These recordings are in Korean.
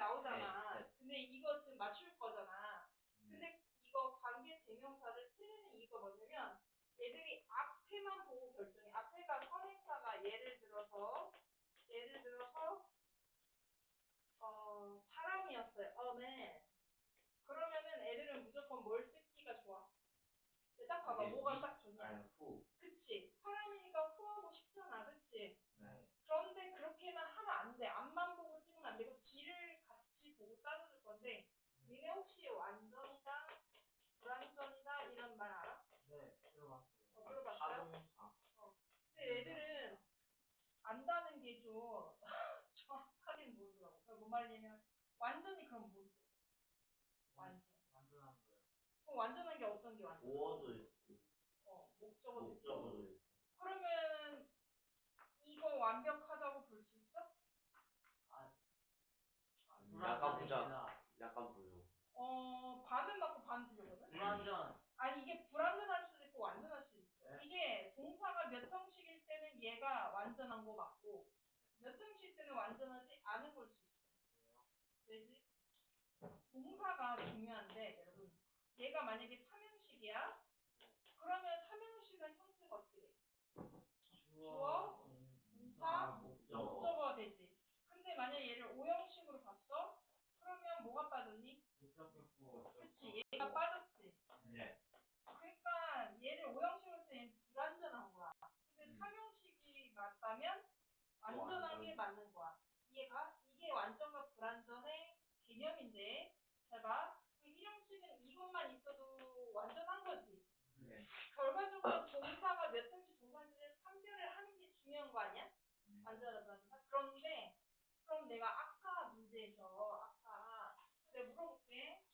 나오잖아. 네, 네. 근데 이거 지금 맞출 거잖아. 근데 이거 관계 대명사를 틀리는 이유가 뭐냐면 얘들이 앞에만 보고 결정해. 앞에가 선행사가 예를 들어서 예를 들어서 어 사람이었어요. 어네. 그러면은 애들은 무조건 뭘 쓰기가 좋아. 근데 딱 봐봐. 네, 뭐가 이- 딱 좋냐. 아니 후. 그치. 사람이니까 후하고 싶잖아. 그치. 네. 그런데 그렇게만 하면 안 돼. 앞만 보고 찍으면 안 되고 뒤를 같이 보고 따져줄 건데 니네 혹시 완전이다, 불완전이다 이런 말 알아? 네, 들어봤어요. 어, 들어봤어요? 자동차. 근데 애들은 안다는 게 좀 정확하게는 모르더라고. 그러니까 뭔 말이냐면 완전히 그럼 뭔데? 완전. 완전한 거예요. 그럼 완전한 게 어떤 게 완전? 보어도 있고 어, 목적어도 있고. 목적어도 있고. 그러면 이거 완벽하다고 볼 수 있어? 아, 약간 보자. 불완전입니다. 약간 보여. 어, 반은 맞고 반 틀리거든? 불완전. 아니 이게 불완전할 수도 있고 완전할 수도 있어. 네. 이게 동사가 몇 형식일 때는 얘가 완전한 거 맞고 몇 형식일 때는 완전하지 않은 걸 수 있어. 왜지? 동사가 중요한데 여러분 얘가 만약에 삼형식이야? 그러면 삼형식은 형태가 어떻게 돼? 주어, 동사, 목적어. 목적어가 되지. 근데 만약 얘를 오형식으로 봤어? 그러면 뭐가 빠졌니? 목적격보. 그치 얘가 빠졌지. 네. 그러니까 얘를 오형식으로 쓰면 불완전한 거야. 근데 음. 맞다면 완전한 게 맞는 거야. 이해가? 이게 완전과 불완전의 개념인데, 잘 봐. 그 일형식은 이것만 있어도 완전한 거지. 네. 결과적으로 동사가 몇 형식 동사인지를 판별을 하는 게 중요한 거 아니야? 네. 불완전. 그런데 그럼 내가 아까 문제에서 아까 내가 물어볼게.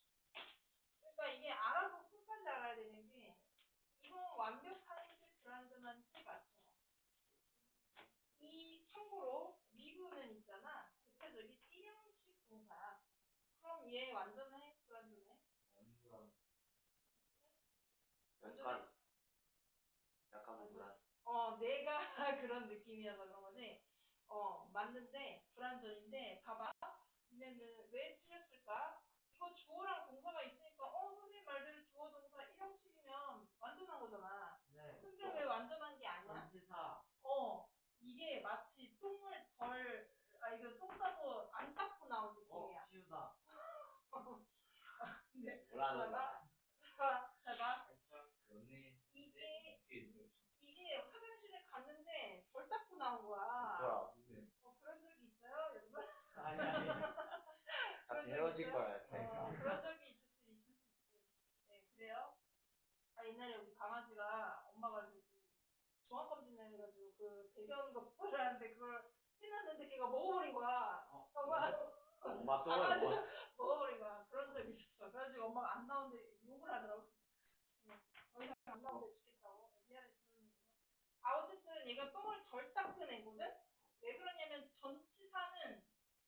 그러니까 이게 알아서 끝까지 알아야 되는 게 이건 완벽한지 불완전한지 맞춰. 이 참고로 미분은 있잖아. 대표적인 일형식 동사야. 그럼 얘 완전 해? 불완전해? 약간 약간 불안. 어, 내가 그런 느낌이어서 그런 거지. 어, 맞는데, 불완전인데, 봐봐. 얘네는 왜 틀렸을까? 이거 주어랑 동사가 있으니까, 어, 선생님 말대로 주어 동사 1형식이면 완전한 거잖아. 네. 근데 왜 완전한 게 아니야? 전치사. 어, 이게 마치 똥을 덜, 아, 이거 똥 싸고 안 닦고 나온 어, 느낌이야. 치우다. 근데, 뭐라는 거야? 봐, 잘 봐. 연애 이게, 이게 화장실에 갔는데 덜 닦고 나온 거야. 뭐야? 어, 그런 적이 있어요, 여러분? 아니, 아니. 적이 헤어질? 거야. 어, 그런 적이 있을 수 있을 수 있어요. 네, 그래요? 아, 옛날에 우리 강아지가 엄마가 그 종합 검진 해가지고 그 대변 검사를 하는데 그걸 해놨는데 걔가 먹어버린 거야. 어, 엄마, 엄마 똥을 먹어. 먹어버린 거야. 그런 적이 있었어. 그래가지고 엄마가 안 나오는데 욕을 하더라고. 응, 더 이상 안 나오는데 죽겠다고. 미안해, 그러는 거. 아, 어쨌든 얘가 똥을 덜 닦은 애거든? 왜 그러냐면 전치사는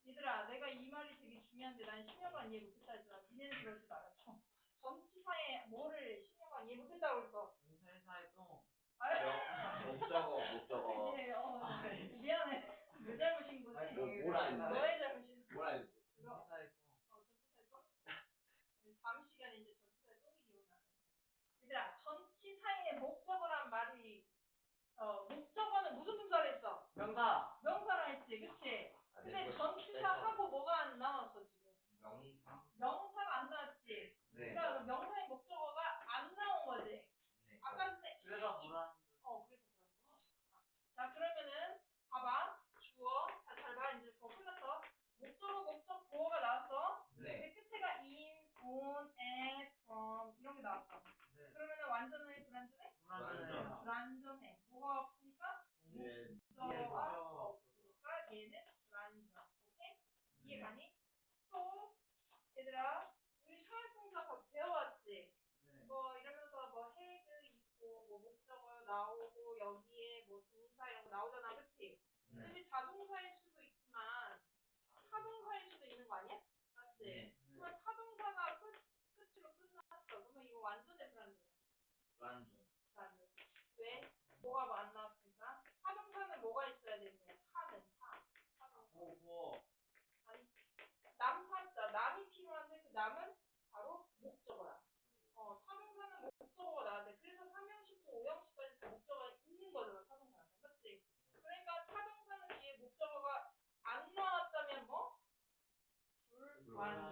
얘들아 내가 이 말이 되게 중요한데 난 신경만 이해 못했다 했잖아. 니네는 그러지 말아줘. 전치사에 뭐를 신경만 이해 못했다고 그랬어. 회사에 똥. 아, 목적어 목적어. 이제 어, 아이. 미안해. 내 잘못인 거지. 뭐라 했는데? 나오고 여기에 뭐 동사 이런 거 나오잖아, 그렇지? 네. 근데 자동사일 수도 있지만 타동사일 수도 있는 거 아니야? 맞지? 네. 그러면 타동사가 끝, 끝으로 끝났어. 그러면 이거 완전 대사는 완전. 완전. 왜? 뭐가 만났으니까? 타동사는 뭐가 있어야 되느냐? 타는 타. 타동사. 오, 뭐. 아니, 남사자 남이 필요한데 그 남은 one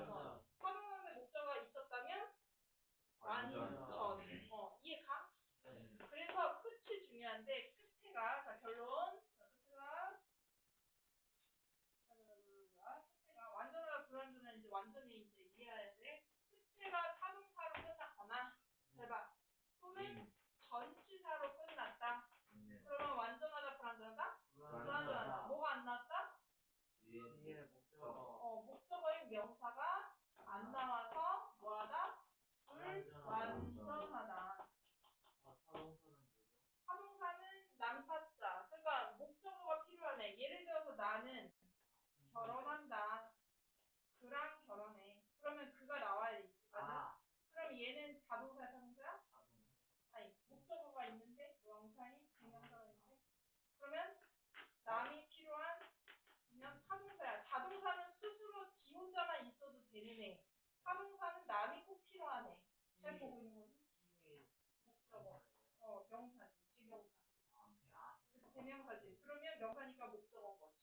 사명사는 남이 꼭 싫어하네. 쟤 음. 보고 있는 거지? 목적어. 어, 명사지. 지명사. 그래서 대명사지. 그러면 명사니까 목적어 거지.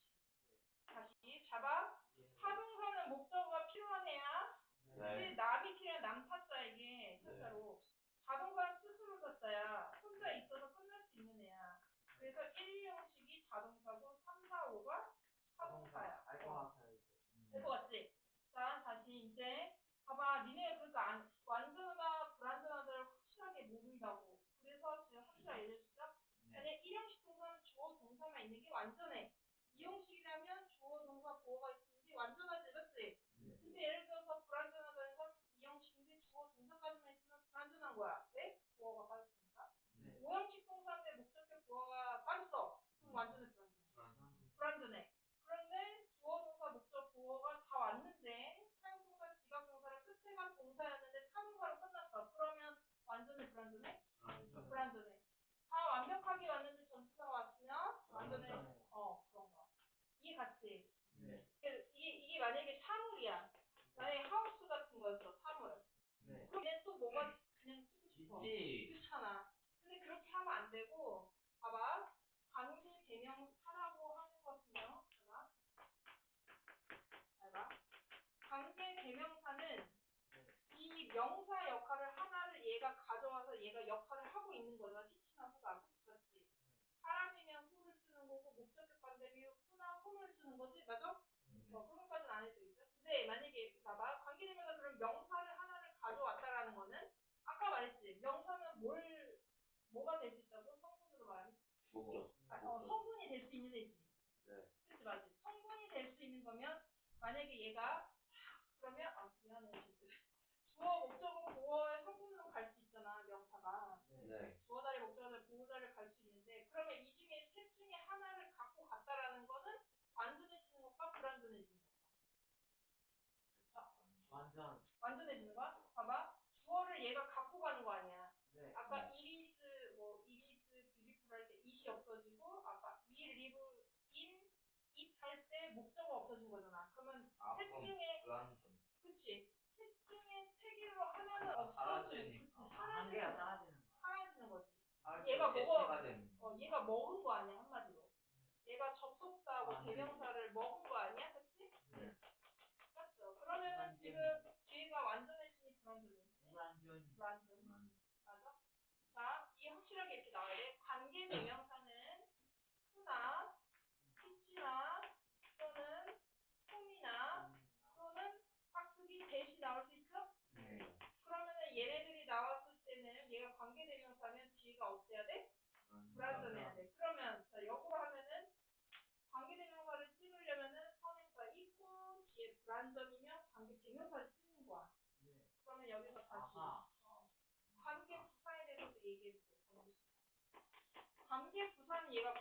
다시 잡아. 사동사는 목적어가 필요하네야. 네. 근데 남이 필요한 남 타자 이게 타자로. 자동사는 스스로 타자야. 혼자 있어서 끝날 수 있는 애야. 그래서 1, 2형식이 자동사고 3, 4, 5가 사동사야. 알 것 같아. 음. 알것 같지? 거지? 맞아? 음. 그런 것까지는 아닐 수 있어. 근데 만약에 봐봐. 관계대명사 그럼 명사를 하나를 가져왔다라는 거는 아까 말했지. 명사는 뭘 뭐가 될 수 있다고? 성분으로 말해? 뭐, 아, 어, 성분이 될 수 있는 애지. 네. 그치 맞지? 성분이 될 수 있는 거면 만약에 얘가 그러면 아 미안해. 주어 목적어 대명사하고 아, 뭐 네. 대명사를 먹은 거 아니야? 그치? 네. 맞죠? 그러면은 지금 네. 뒤가 완전해지니 불완전 완전. 곱한 얘가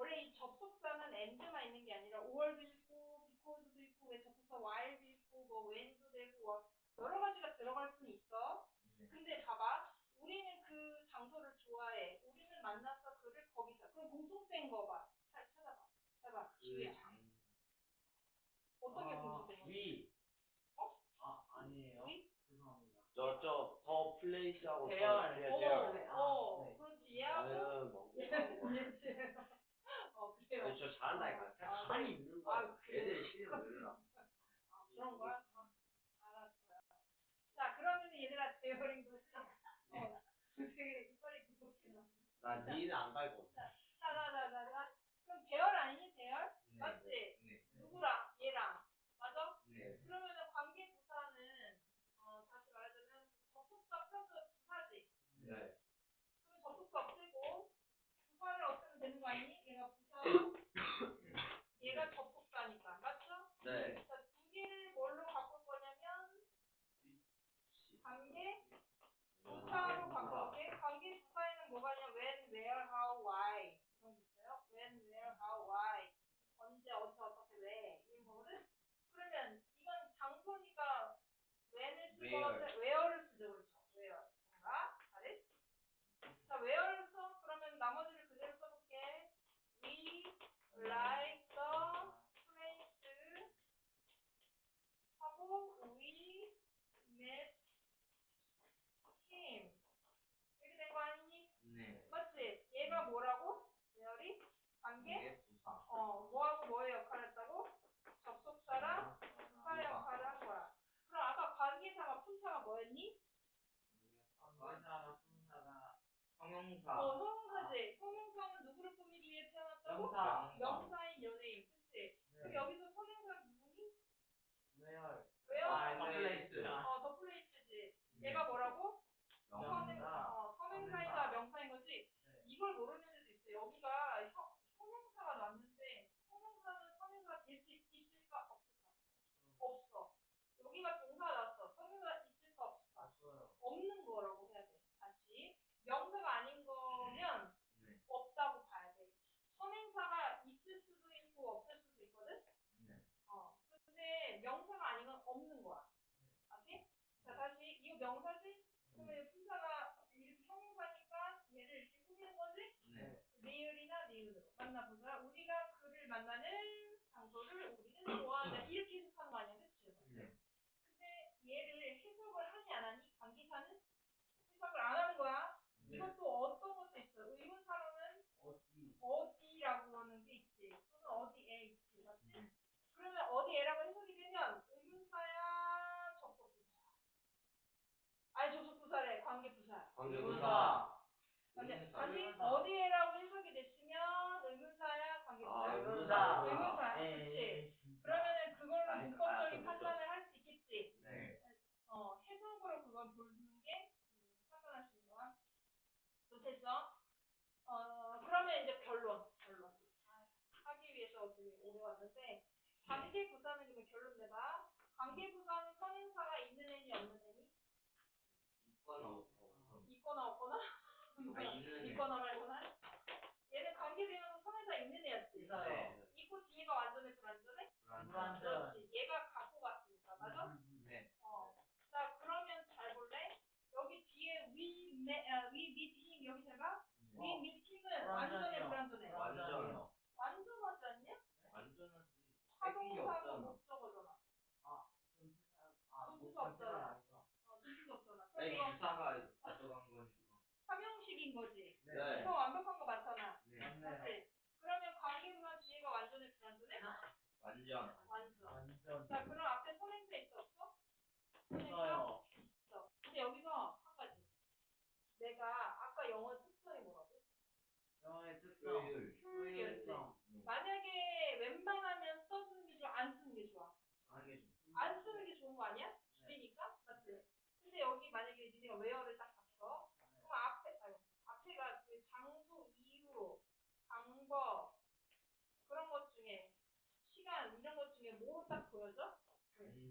원래 이 접속사는 and만 있는 게 아니라 or도 있고 because도 있고 왜 접속사 while도 있고 뭐 when도 되고 뭐 여러 가지가 들어갈 수는 있어. 근데 봐봐. 우리는 그 장소를 좋아해. 우리는 만났어. 그를 거기서. 그럼 공통된 거 봐. 잘 찾아봐. 해봐. 그 기회야. 장. 어떤 게 아, 공통된 거지? 위. 어? 아, 아니에요. 위? 죄송합니다. 저 저 더 플레이스하고 더 대열. 대열, 어, 어, 네. 그렇지. 얘하고. 어, 그래요. 아니, 저 잘한다니까. 아, 가만히 있는 거야. 아. 애들이 거야. 아, 그런 거야? 어, 알았어요. 자, 그러면 얘들아 대열인 거지? 어, 되게 이빨이 굵게 나 니는 안 갈고. 그럼 대열 아니니 대열? 네. 맞지? 네. 누구랑? 얘랑. 맞아? 네. 그러면은 관계 부사는 어, 다시 말하자면 접속사 플러스 부사지. 네. 그러면 접속사 없애고 부사를 없애면 되는 거 아니니? 얘가 부사고 얘가 접속사니까. 네. 자, 두 개를 뭘로 바꿀 거냐면 관계 부사로 바꿔볼게. 관계 부사에는 뭐가 있냐? when, where, how, why 이런 게 있어요. when, where, how, why 언제, 어디서, 어떻게, 왜 이런 거거든. 그러면 이건 장소니까 when을 쓰고 Where. where를 쓰죠, 그렇죠? where. 뭔가 잘했? 자, where를 써. 그러면 나머지를 그대로 써볼게. We like the place 하고 we met him 이렇게 된 거 아니니? 네. 맞지? 얘가 뭐라고? where이? 관계? 이게 부사. 어, 뭐하고 뭐의 역할을 했다고? 접속사랑 부사 역할을 한 거야. 그럼 아까 관계사가 품사가 뭐였니? 관계사가 순사가 형용사. 어, 형용사지. 형용사는 누구를 꾸미기 위해 태어났다고? 명사. 명사인 연예인. 그치? 그럼 네. 여기서 선행사 누구니? 웨얼. 왜요? 아, 더 플레이스. 어, 더 플레이스지. 네. 얘가 뭐라고? 명사. 선행, 어, 선행사이다 명사인 거지. 네. 이걸 모르는 애도 있어. 여기가 형, 형용사가 나왔는데 형용사는 선행사가 될 수 있을까 없을까? 없어. 여기가 동사 나왔어. 선행사가 있을까 없을까? 없어요. 없는 거라고 해야 돼. 다시 명사가 아닌 거면 네. 없다고 봐야 돼. 선행사가 있을 수도 있고 없을 수도 있거든. 네. 어. 근데 명사가 아닌 건 없는 거야. 아시? 자 다시 이거 명사지? 그러면 이 품사가 이렇게 형용사니까 얘를 이렇게 꾸미는 거지? 네. 리을이나 니은으로 만나보자. 우리가 그를 만나는 장소를 우리는 해석하는 거 아니야, 그치? 네. 근데 얘를 해석을 하니 안 하니? 관계사는 해석을 안 하는 거야. 네. 이것도 어떤 것도 있어. 의문사로는 어디? 어디라고 하는 게 있지. 또는 어디에 있지. 맞지? 그러면 어디에라고 해석이 되면 의문사야, 접속부사야. 아니 접속부사래. 관계부사. 의문사. 어디에라고 해석이 됐으면 의문사야, 관계부사야. 아, 의문사. 의문사야. 예? 예, 진짜. 그러면은 그걸로 아니, 문법적인 아, 판단을 할 수 있겠지. 네. 어, 해석으로 그걸 보는 게 음, 판단할 수 있는 거야. 못했어? 어, 그러면 이제 결론. 결론. 아, 하기 위해서 되게 오래 왔는데 관계 부사는 그러면 결론 내봐. 관계 부사는 선행사가 있는 애니 없는 애니? 있거나 없거나. 있거나 없거나? 아, 있는 애. 있거나 말거나? 얘는 관계되면서 선행사 있는 애였지. 있어요. 네. 뒤에가 완전해 불완전해? 불완전. 그렇지. 얘가 갖고 갔으니까 맞아? 네. 어. 자 그러면 잘 볼래? 여기 뒤에 we met, 아, we meet him 여기 잘 봐. 네. we meet him은 완전해 불완전해? 완전. 완전하지 않냐? 완전하지. 뺏긴 게 타동사가 없잖아. 목적어잖아. 아, 분수가 못 없잖아. 아니죠. 어, 진수가 없잖아. 아니, 그럼 이거 부사가 가져간 거니까. 삼형식인 거지. 네. 이거 완벽한 거 맞잖아. 네. 맞지? 그러면 관계부사 뒤에가 완전해 불완전해? 완전. 완전. 완전. 자 그럼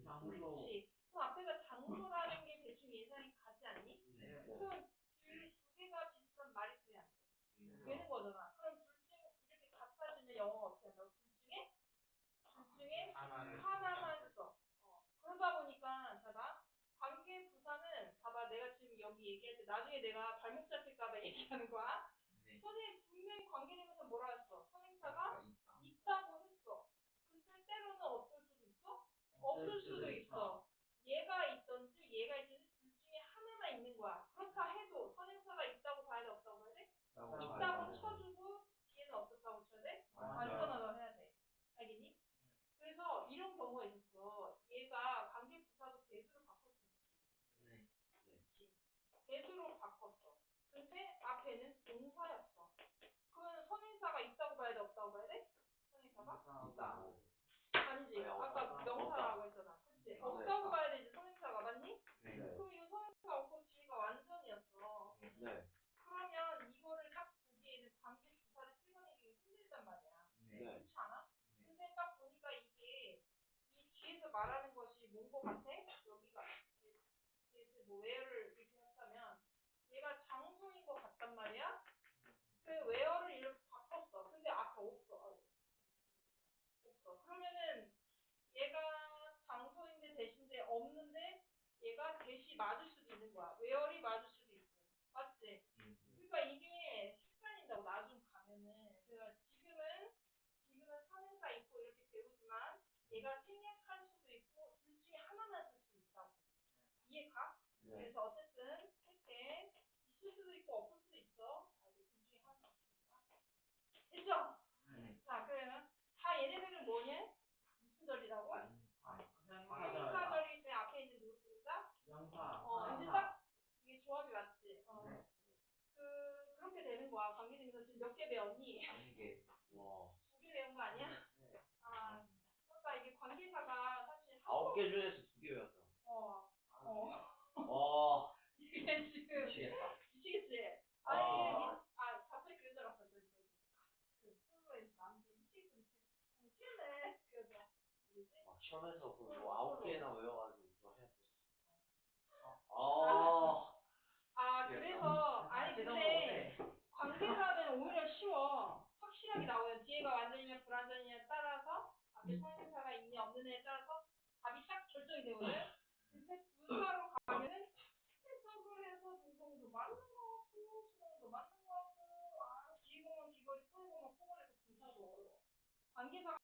아, 장소. 그럼 앞에가 장소라는 게 대충 예산이 가지 않니? 네. 그럼 그 둘두 개가 비슷한 말이 돼야 돼. 되는 거잖아. 그럼 둘 중에 이렇게 갖다 주면 영어 어떻게 한다고? 둘 중에 둘 중에 하나만 써. 어. 그러다 보니까 봐봐. 관계 부사는 봐봐 내가 지금 여기 얘기할 때 나중에 내가 발목 잡힐까봐 얘기하는 거야. 네. 선생님 분명히 관계되면서 뭐라 했어? 선행사가 앞에는 동사였어. 그러면 선행사가 있다고 봐야 돼 없다고 봐야 돼? 선행사가? 있다. 아니지. 네, 아까. 명사라고 했잖아. 그치? 네. 없다고 봐야 되지 선행사가 맞니? 네. 그럼 이 선행사 없고 뒤가 완전이었어. 네. 그러면 이거를 딱 보기에는 관계 부사를 찍어내기 힘들단 말이야. 네. 네. 그렇지 않아? 네. 근데 딱 보니까 이게 이 뒤에서 말하는 것이 뭔 것 같아? 여기가 뒤에서 뭐 where를 이렇게 했다면 얘가 장소인 것 같단 말이야? 그 where를 이렇게 바꿨어. 근데 앞에 없어. 아이고. 없어. 그러면은 얘가 장소인데 대신데 없는데 얘가 대시 맞을 수도 있는 거야. where이 맞을 수도 있고. 맞지? 음. 그러니까 이게 헷갈린다고 나중 가면은 그러니까 지금은 지금은 선행사 있고 이렇게 배우지만 얘가 생략할 수도 있고 둘 중에 하나만 쓸 수도 있다고 이해가? 네. 그래서 어쨌든 이렇게 있을 수도 있고 없을 수도 있어 아, 둘 중에 하나만 없으니까 됐죠? 네. 자 그러면 다 얘네들은 뭐냐? 무슨 절이라고? 행사절이 제 앞에 있는 누구입니까? 명사. 어 이제 딱 이게 조합이 맞지? 어. 네. 그 그렇게 되는 거야 관계대명사 지금 몇 개 배웠니? 한 개. 와. 두 개 배운 거 아니야? 네. 아, 그러니까 이게 관계사가 사실 한 아홉 번- 개 중에서 두개 외웠다. 어, 어. 와. 이게 지금 미치겠다. 미치겠지? 아. 아니, 아, 갑자기 그 같다, 저기, 저기. 그, 프로에서 남자 미치겠어, 미치겠어. 미치겠네, 그. 누구지? 막 시험에서 그뭐 아홉 개나 외워가지고 그거 해야 돼. 아. 아, 그래서, 아니, 제가 근데, 먹었네. 관계사는 오히려 쉬워. 확실하게 나오면 뒤에가 완전이냐 불완전이냐에 따라서 앞에 성대사가 있냐 없느냐에 따라서 답이 딱 결정이 되거든. 근데 분사로 가면은 해석을 해서 동동도 맞는 거 같고 수동도 맞는 거 같고 아 기고만 기거리 꼬리고만 꼬거리고 분사도 어려워. 관계사가